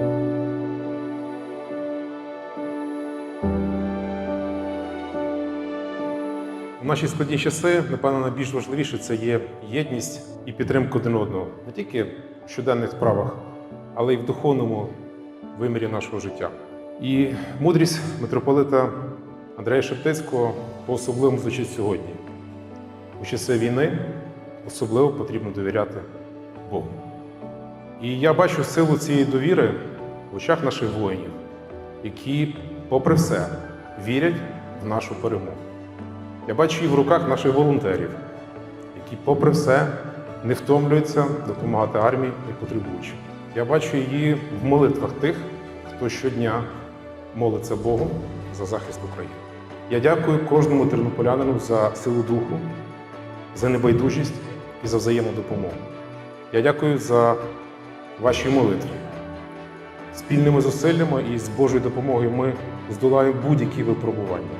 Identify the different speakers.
Speaker 1: У наші складні часи, напевно, найбільш важливіше це є єдність і підтримка один одного не тільки в щоденних справах, але й в духовному вимірі нашого життя. І мудрість митрополита Андрея Шептицького по-особливому звучить сьогодні. У часи війни особливо потрібно довіряти Богу. І я бачу силу цієї довіри в очах наших воїнів, які, попри все, вірять в нашу перемогу. Я бачу її в руках наших волонтерів, які, попри все, не втомлюються допомагати армії і потребуючим. Я бачу її в молитвах тих, хто щодня молиться Богу за захист України. Я дякую кожному тернополянину за силу духу, за небайдужість і за взаємну допомогу. Я дякую за ваші молитви. Спільними зусиллями і з Божою допомогою ми здолаємо будь-які випробування.